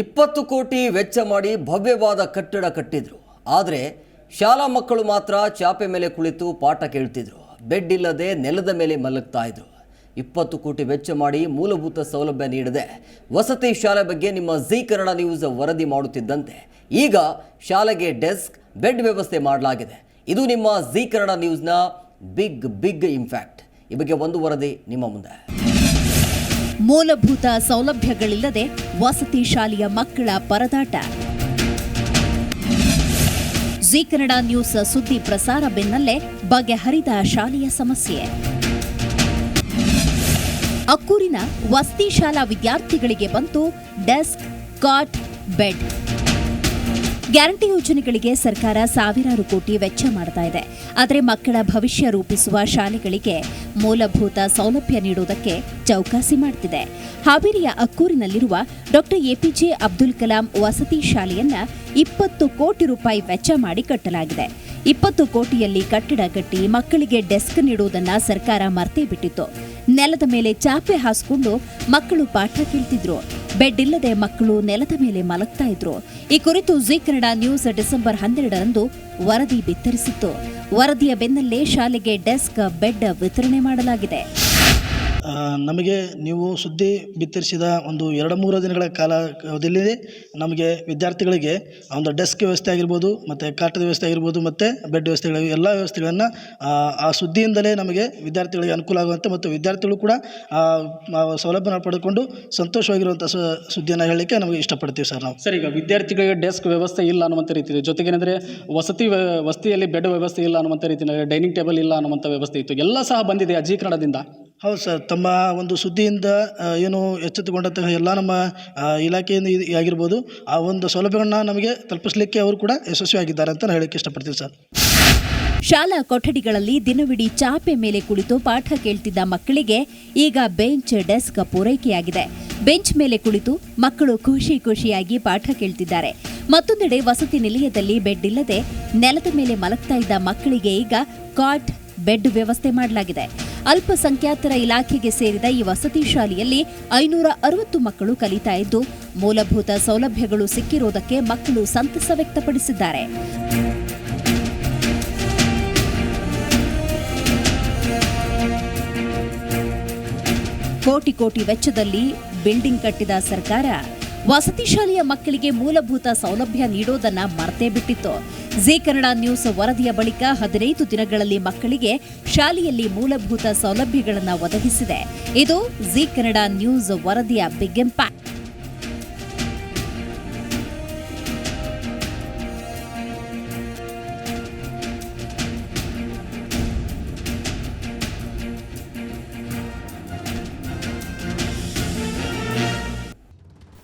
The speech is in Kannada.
ಇಪ್ಪತ್ತು ಕೋಟಿ ವೆಚ್ಚ ಮಾಡಿ ಭವ್ಯವಾದ ಕಟ್ಟಡ ಕಟ್ಟಿದ್ರು. ಆದರೆ ಶಾಲಾ ಮಕ್ಕಳು ಮಾತ್ರ ಚಾಪೆ ಮೇಲೆ ಕುಳಿತು ಪಾಠ ಕೇಳ್ತಿದ್ರು. ಬೆಡ್ ಇಲ್ಲದೆ ನೆಲದ ಮೇಲೆ ಮಲಗ್ತಾ ಇದ್ರು. ಇಪ್ಪತ್ತು ಕೋಟಿ ವೆಚ್ಚ ಮಾಡಿ ಮೂಲಭೂತ ಸೌಲಭ್ಯ ನೀಡದೆ ವಸತಿ ಶಾಲೆ ಬಗ್ಗೆ ನಿಮ್ಮ ಜಿ ಕನ್ನಡ ನ್ಯೂಸ್ ವರದಿ ಮಾಡುತ್ತಿದ್ದಂತೆ. ಈಗ ಶಾಲೆಗೆ ಡೆಸ್ಕ್, ಬೆಡ್ ವ್ಯವಸ್ಥೆ ಮಾಡಲಾಗಿದೆ. ಇದು ನಿಮ್ಮ ಜಿ ಕನ್ನಡ ನ್ಯೂಸ್ನ ಬಿಗ್ ಬಿಗ್ ಇಂಪ್ಯಾಕ್ಟ್. ಈ ಬಗ್ಗೆ ಒಂದು ವರದಿ ನಿಮ್ಮ ಮುಂದೆ. ಮೂಲಭೂತ ಸೌಲಭ್ಯಗಳಿಲ್ಲದೆ ವಸತಿ ಶಾಲೆಯ ಮಕ್ಕಳ ಪರದಾಟ. ಜೀ ಕನ್ನಡ ನ್ಯೂಸ್ ಸುದ್ದಿ ಪ್ರಸಾರ ಬೆನ್ನಲ್ಲೇ ಬಗೆಹರಿದ ಶಾಲೆಯ ಸಮಸ್ಯೆ. ಅಕ್ಕೂರಿನ ವಸತಿ ಶಾಲಾ ವಿದ್ಯಾರ್ಥಿಗಳಿಗೆ ಬಂತು ಡೆಸ್ಕ್, ಕಾಟ್, ಬೆಡ್. ಗ್ಯಾರಂಟಿ ಯೋಜನೆಗಳಿಗೆ ಸರ್ಕಾರ ಸಾವಿರಾರು ಕೋಟಿ ವೆಚ್ಚ ಮಾಡ್ತಾ ಇದೆ. ಆದರೆ ಮಕ್ಕಳ ಭವಿಷ್ಯ ರೂಪಿಸುವ ಶಾಲೆಗಳಿಗೆ ಮೂಲಭೂತ ಸೌಲಭ್ಯ ನೀಡುವುದಕ್ಕೆ ಚೌಕಾಸಿ ಮಾಡ್ತಿದೆ. ಹಾವೇರಿಯ ಅಕ್ಕೂರಿನಲ್ಲಿರುವ ಡಾಕ್ಟರ್ ಎಪಿಜೆ ಅಬ್ದುಲ್ ಕಲಾಂ ವಸತಿ ಶಾಲೆಯನ್ನ ಇಪ್ಪತ್ತು ಕೋಟಿ ರೂಪಾಯಿ ವೆಚ್ಚ ಮಾಡಿ ಕಟ್ಟಲಾಗಿದೆ. ಇಪ್ಪತ್ತು ಕೋಟಿಯಲ್ಲಿ ಕಟ್ಟಡ ಕಟ್ಟಿ ಮಕ್ಕಳಿಗೆ ಡೆಸ್ಕ್ ನೀಡುವುದನ್ನ ಸರ್ಕಾರ ಮರ್ತೇ ಬಿಟ್ಟಿತ್ತು. ನೆಲದ ಮೇಲೆ ಚಾಪೆ ಹಾಸ್ಕೊಂಡು ಮಕ್ಕಳು ಪಾಠ ಕೇಳ್ತಿದ್ರು. ಬೆಡ್ ಇಲ್ಲದೆ ಮಕ್ಕಳು ನೆಲದ ಮೇಲೆ ಮಲಗ್ತಾ ಇದ್ರು. ಈ ಕುರಿತು ಜಿ ಕನ್ನಡ ನ್ಯೂಸ್ ಡಿಸೆಂಬರ್ ಹನ್ನೆರಡರಂದು ವರದಿ ಬಿತ್ತರಿಸಿತ್ತು. ವರದಿಯ ಬೆನ್ನಲ್ಲೇ ಶಾಲೆಗೆ ಡೆಸ್ಕ್, ಬೆಡ್ ವಿತರಣೆ ಮಾಡಲಾಗಿದೆ. ನಮಗೆ ನೀವು ಸುದ್ದಿ ಬಿತ್ತರಿಸಿದ ಒಂದು ಎರಡು ಮೂರು ದಿನಗಳ ಕಾಲ ಅವಧಿಯಲ್ಲಿ ನಮಗೆ ವಿದ್ಯಾರ್ಥಿಗಳಿಗೆ ಒಂದು ಡೆಸ್ಕ್ ವ್ಯವಸ್ಥೆ ಆಗಿರ್ಬೋದು, ಮತ್ತು ಕಾಟದ ವ್ಯವಸ್ಥೆ ಆಗಿರ್ಬೋದು, ಮತ್ತು ಬೆಡ್ ವ್ಯವಸ್ಥೆಗಳು ಎಲ್ಲ ವ್ಯವಸ್ಥೆಗಳನ್ನು, ಆ ಸುದ್ದಿಯಿಂದಲೇ ನಮಗೆ ವಿದ್ಯಾರ್ಥಿಗಳಿಗೆ ಅನುಕೂಲ ಆಗುವಂತೆ ಮತ್ತು ವಿದ್ಯಾರ್ಥಿಗಳು ಕೂಡ ಸೌಲಭ್ಯನ ಪಡೆದುಕೊಂಡು ಸಂತೋಷವಾಗಿರುವಂಥ ಸುದ್ದಿಯನ್ನು ಹೇಳಲಿಕ್ಕೆ ನಮಗೆ ಇಷ್ಟಪಡ್ತೀವಿ ಸರ್ ನಾವು. ಸರ್, ಈಗ ವಿದ್ಯಾರ್ಥಿಗಳಿಗೆ ಡೆಸ್ಕ್ ವ್ಯವಸ್ಥೆ ಇಲ್ಲ ಅನ್ನುವಂಥ ರೀತಿ ಜೊತೆಗೆ ಜೊತೆಗೇನೆಂದರೆ ವಸತಿ ವಸತಿಯಲ್ಲಿ ಬೆಡ್ ವ್ಯವಸ್ಥೆ ಇಲ್ಲ ಅನ್ನುವಂಥ ರೀತಿಯಲ್ಲಿ, ಡೈನಿಂಗ್ ಟೇಬಲ್ ಇಲ್ಲ ಅನ್ನುವಂಥ ವ್ಯವಸ್ಥೆ ಇತ್ತು, ಎಲ್ಲ ಸಹ ಬಂದಿದೆ ಅಜೀಕರಣದಿಂದ. ಹೌದು ಸರ್, ತಮ್ಮ ಒಂದು ಸುದ್ದಿಯಿಂದ ಏನು ಎಚ್ಚೆತ್ತುಕೊಂಡಂತಹ ಎಲ್ಲ ನಮ್ಮ ಇಲಾಖೆಯಿಂದ ಆಗಿರ್ಬೋದು, ಆ ಒಂದು ಸೌಲಭ್ಯಗಳನ್ನ ನಮಗೆ ತಲುಪಿಸಲಿಕ್ಕೆ ಅವರು ಕೂಡ ಯಶಸ್ವಿಯಾಗಿದ್ದಾರೆ ಅಂತ ಹೇಳಕ್ಕೆ ಇಷ್ಟಪಡ್ತೀನಿ ಸರ್. ಶಾಲಾ ಕೊಠಡಿಗಳಲ್ಲಿ ದಿನವಿಡೀ ಚಾಪೆ ಮೇಲೆ ಕುಳಿತು ಪಾಠ ಕೇಳ್ತಿದ್ದ ಮಕ್ಕಳಿಗೆ ಈಗ ಬೆಂಚ್ ಡೆಸ್ಕ್ ಪೂರೈಕೆಯಾಗಿದೆ. ಬೆಂಚ್ ಮೇಲೆ ಕುಳಿತು ಮಕ್ಕಳು ಖುಷಿ ಖುಷಿಯಾಗಿ ಪಾಠ ಕೇಳ್ತಿದ್ದಾರೆ. ಮತ್ತೊಂದೆಡೆ ವಸತಿ ನಿಲಯದಲ್ಲಿ ಬೆಡ್ ಇಲ್ಲದೆ ನೆಲದ ಮೇಲೆ ಮಲಗ್ತಾ ಇದ್ದ ಮಕ್ಕಳಿಗೆ ಈಗ ಕಾಟ್ ಬೆಡ್ ವ್ಯವಸ್ಥೆ ಮಾಡಲಾಗಿದೆ. ಅಲ್ಪಸಂಖ್ಯಾತರ ಇಲಾಖೆಗೆ ಸೇರಿದ ಈ ವಸತಿ ಶಾಲೆಯಲ್ಲಿ ಐನೂರ ಅರವತ್ತು ಮಕ್ಕಳು ಕಲಿತಾ ಇದ್ದು, ಮೂಲಭೂತ ಸೌಲಭ್ಯಗಳು ಸಿಕ್ಕಿರುವುದಕ್ಕೆ ಮಕ್ಕಳು ಸಂತಸ ವ್ಯಕ್ತಪಡಿಸಿದ್ದಾರೆ. ಕೋಟಿ ಕೋಟಿ ವೆಚ್ಚದಲ್ಲಿ ಬಿಲ್ಡಿಂಗ್ ಕಟ್ಟಿದ ಸರ್ಕಾರ ವಸತಿ ಶಾಲೆಯ ಮಕ್ಕಳಿಗೆ ಮೂಲಭೂತ ಸೌಲಭ್ಯ ನೀಡೋದನ್ನ ಮರ್ತೇ ಬಿಟ್ಟಿತ್ತು. ಜಿ ಕನ್ನಡ ನ್ಯೂಸ್ ವರದಿಯ ಬಳಿಕ ಹದಿನೈದು ದಿನಗಳಲ್ಲಿ ಮಕ್ಕಳಿಗೆ ಶಾಲೆಯಲ್ಲಿ ಮೂಲಭೂತ ಸೌಲಭ್ಯಗಳನ್ನು ಒದಗಿಸಿದೆ. ಇದು ಜಿ ಕನ್ನಡ ನ್ಯೂಸ್ ವರದಿಯ ಬಿಗ್ ಇಂಪ್ಯಾಕ್ಟ್.